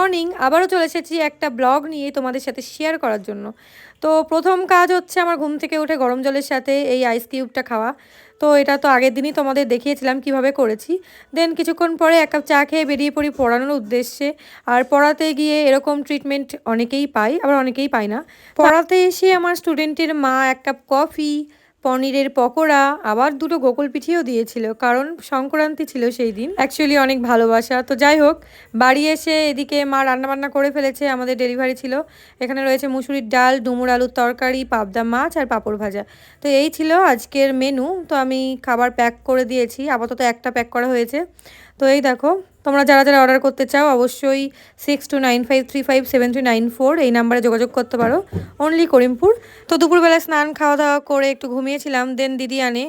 Morning আবারও চলে এসেছি একটা ব্লগ নিয়ে তোমাদের সাথে শেয়ার করার জন্য। তো প্রথম কাজ হচ্ছে আমার ঘুম থেকে উঠে গরম জলের সাথে এই আইস কিউবটা খাওয়া। তো এটা তো আগের দিনই তোমাদের দেখিয়েছিলাম কীভাবে করেছি। দেন কিছুক্ষণ পরে এক কাপ চা খেয়ে বেরিয়ে পড়ি পড়ানোর উদ্দেশ্যে। আর পড়াতে গিয়ে এরকম ট্রিটমেন্ট অনেকেই পাই আবার অনেকেই পায় না। পড়াতে এসে আমার স্টুডেন্টের মা এক কাপ কফি পনিরের পকোড়া, আবার দুটো গোকুল পিঠিও দিয়েছিল, কারণ সংক্রান্তি ছিল সেই দিন। অ্যাকচুয়ালি অনেক ভালোবাসা। তো যাই হোক, বাড়ি এসে এদিকে মা রান্নাবান্না করে ফেলেছে, আমাদের ডেলিভারি ছিল। এখানে রয়েছে মুসুরির ডাল, ডুমুর আলুর তরকারি, পাবদা মাছ আর পাঁপড় ভাজা। তো এই ছিল আজকের মেনু তো আমি খাবার প্যাক করে দিয়েছি। আপাতত একটা প্যাক করা হয়েছে। তো এই দেখো, তোমরা যারা যারা অর্ডার করতে চাও, অবশ্যই six two nine five three five seven three nine four এই নাম্বারে যোগাযোগ করতে পারো। অনলি করিমপুর। তো দুপুরবেলা স্নান, খাওয়া দাওয়া করে একটু ঘুমিয়েছিলাম দেন দিদি আনে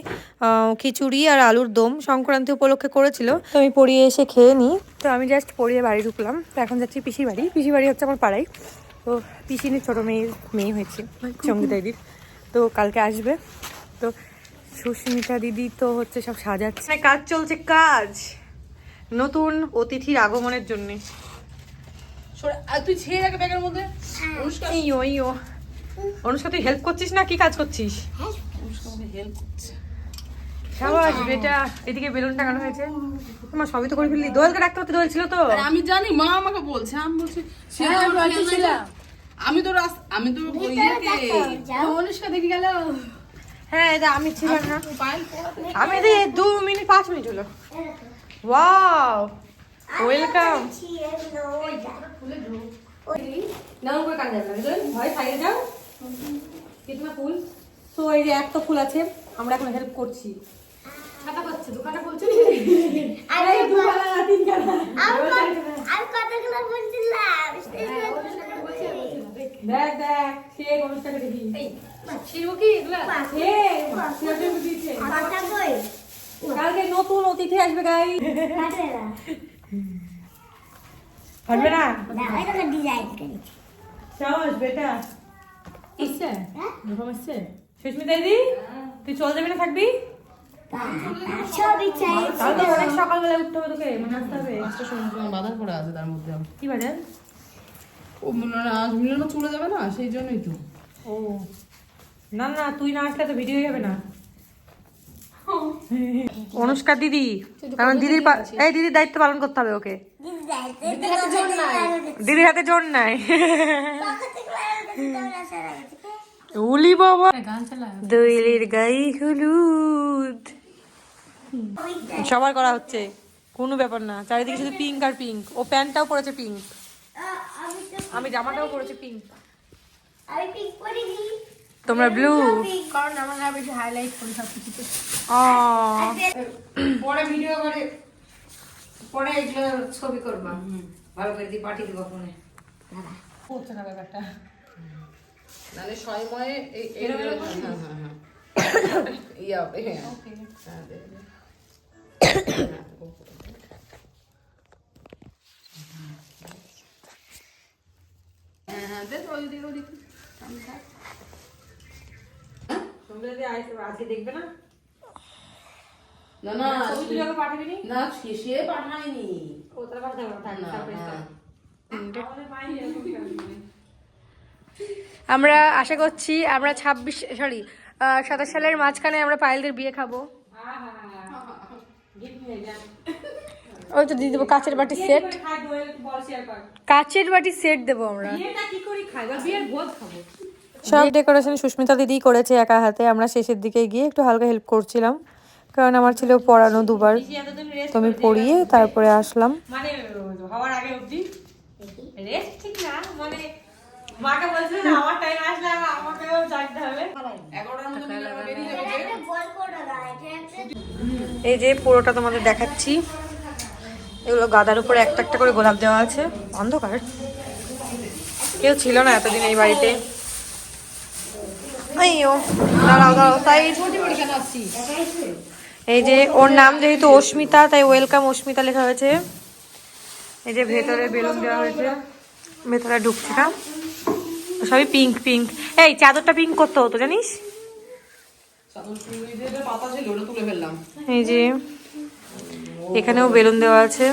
খিচুড়ি আর আলুর দম সংক্রান্তি উপলক্ষে করেছিল। তো আমি পড়িয়ে এসে খেয়ে নিই। তো আমি জাস্ট পড়িয়ে বাড়ি ঢুকলাম। তো এখন যাচ্ছি পিসি বাড়ি। পিসি বাড়ি হচ্ছে আমার পাড়ায়। তো পিসিনের ছোটো মেয়ের মেয়ে হয়েছে, সঙ্গীতা দিদির। তো কালকে আসবে। তো সুস্মিতা দিদি তো হচ্ছে সব সাজাচ্ছে। কাজ চলছে, কাজ। নতুন অতিথির আগমনের জন্য। তুই ছেড়ে রাখে ব্যাগের মধ্যে? অনুষ্কা ইয়ো ইয়ো। অনুষ্কা তুই হেল্প করছিস না কি কাজ করছিস? হেল্প করছে। সাবাস বেটা এদিকে বেলুন টাঙানো হয়েছে। তোমার সবই তো করে ফেললি। দোয়েলকে ডাকতে হতে দোয়েল ছিল তো? আমি জানি মা আমাকে বলছে। আমি বলছি সে আমি তো রাস- আমি তো অনুষ্কা দেখে গেল। হ্যাঁ এটা আমি ছিলাম না। আমি দু মিনিট পাঁচ মিনিট হলো। ওয়াও ওয়েলকাম নাও করে কাজ যাবে ভয় সাইডে যাও। কিতনা ফুল। তো এই যে একটা ফুল আছে আমরা এখন হেল্প করছি। ছাতা পাচ্ছে দোকানে বলছো আরে দুখানা না তিনখানা। দেখ দেখ সে অনুষ্ঠানে দেখি। সে সে দিয়েছে। কালকে নতুন বেটা সুস্মিতা দিদি তুই চল যাবি না থাকবি তাহলে অনেক সকালবেলা উঠতে হবে তোকে মানে আসতে হবে পাঁচটা সময় বাধা পড়ে আছে তার মধ্যে। কি বাজার ও মিলন আজ মিলন চলে যাবে না সেই জন্যই তো ও না না তুই না আসলে তো ভিডিও হবে না অনুষ্কা দিদি কারণ দিদির এই দিদির দায়িত্ব পালন করতে হবে ওকে। দিদির হাতে জোর নাই। উলি বাবা। দইলের গাই হলুদ। সবার করা হচ্ছে। কোনো ব্যাপার না। চারিদিকে শুধু পিঙ্ক আর পিঙ্ক ও প্যান্টটাও পরেছে পিঙ্ক আমি জামাটাও পরেছি পিঙ্ক তোমরা ব্লু কারণ আমরা বেশি হাইলাইট করি সব কিছুতে পরে ভিডিও করে পরে এগুলো ছবি করবা। ভালো করে দিয়ে পাঠিয়ে দেবো ফোনে করছে না ব্যাপারটা। মানে সময়ে এই এই- হ্যাঁ হ্যাঁ হ্যাঁ। ইয়া হ্যাঁ। হ্যাঁ দে। হ্যাঁ, ও। হ্যাঁ দে তো ওইদিকে ওইদিকে আমি থাক। তোমরা যদি আজকে দেখবে না? না না ছবি তুলে ওকে পাঠাবি নি? না সে সে পাঠায়নি। ও তাহলে পাঠাতে না, surprise হ্যাঁ। দাও। আমরা আশা করছি আমরা ছাব্বিশ সরি সাতাশ সালের মাঝখানে আমরা পায়েলদের বিয়ে খাব। ওই তো দিয়ে দেবো কাচের বাটি সেট কাচের বাটি সেট দেবো আমরা। সব ডেকোরেশন সুস্মিতা দিদি করেছে একা হাতে। আমরা শেষের দিকে গিয়ে একটু হালকা হেল্প করছিলাম। কারণ আমার ছিল পড়ানো দুবার। তো আমি পড়িয়ে তারপরে আসলাম। মানে হওয়ার আগে অবধি রেস্ট ঠিক না মানে মাকে বলছিল আমার টাইম আসলে আমাকেও জাগতে হবে। এগারোটার মধ্যে মিলন বেরিয়ে যাবে। যে। এই যে পুরোটা তোমাদের দেখাচ্ছি। এগুলো গাদার উপরে একটা একটা করে গোলাপ দেওয়া আছে। অন্ধকার। কেউ ছিল না এতদিন এই বাড়িতে। আইও দাঁড়াও দাঁড়াও তাই এই যে ওর নাম যেহেতু অস্মিতা তাই ওয়েলকাম অস্মিতা লেখা হয়েছে। এই যে ভেতরে বেলুন দেওয়া হয়েছে। ভেতরে ঢুকছে না। সবই পিঙ্ক পিঙ্ক এই চাদরটা পিঙ্ক করতে হতো জানিস? এই যে এখানেও বেলুন দেওয়া আছে।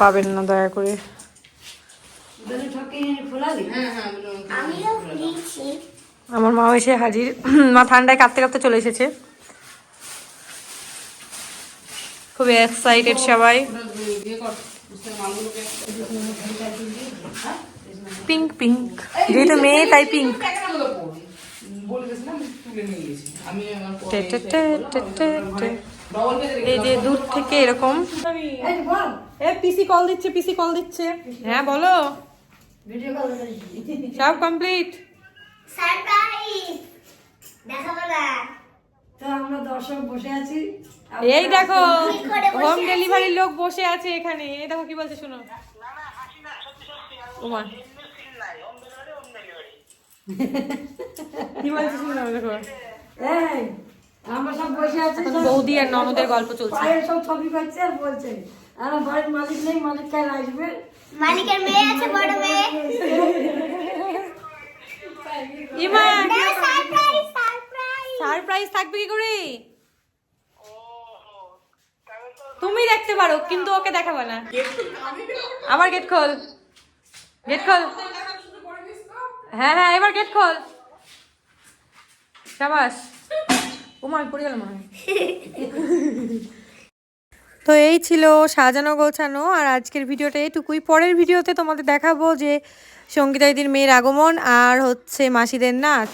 পাবেন না দয়া করে। আমার মা এসে হাজির। মা ঠান্ডায় কাঁপতে কাঁপতে চলে এসেছে। খুবই এক্সাইটেড সবাই। পিঙ্ক পিঙ্ক যেহেতু মেয়ে তাই পিঙ্ক এই যে দূর থেকে এরকম। পিসি কল দিচ্ছে পিসি কল দিচ্ছে। হ্যাঁ বলো। ভিডিও কল সব কমপ্লিট সারপ্রাইজ দেখাবো না তো আমরা দর্শক বসে আছি। এই দেখো হোম ডেলিভারির লোক বসে আছে এখানে। এই দেখো কি বলছে শোনো। ওমা। কি বলছে শুনো দেখো। এই আমরা সব বসে আছি বৌদি আর ননদের গল্প চলছে। সব ছবি করছে আর বলছে। আমার বাড়ির মালিক নেই মালিক কাল আসবে। মালিকের মেয়ে আছে বড় মেয়ে। ইমা সারপ্রাইজ সারপ্রাইজ সারপ্রাইজ থাকবে কি করে? তুমি দেখতে পারো কিন্তু ওকে দেখাবে না। আবার গেট খোল। গেট খোল। হ্যাঁ হ্যাঁ এবার গেট খোল। শাবাস ও মা পড়ে গেল মনে হয়। তো এই ছিল সাজানো গোছানো আর আজকের ভিডিওটা এইটুকুই পরের ভিডিওতে তোমাদের দেখাবো যে সঙ্গীতা দিদির মেয়ের আগমন আর হচ্ছে মাসিদের নাচ।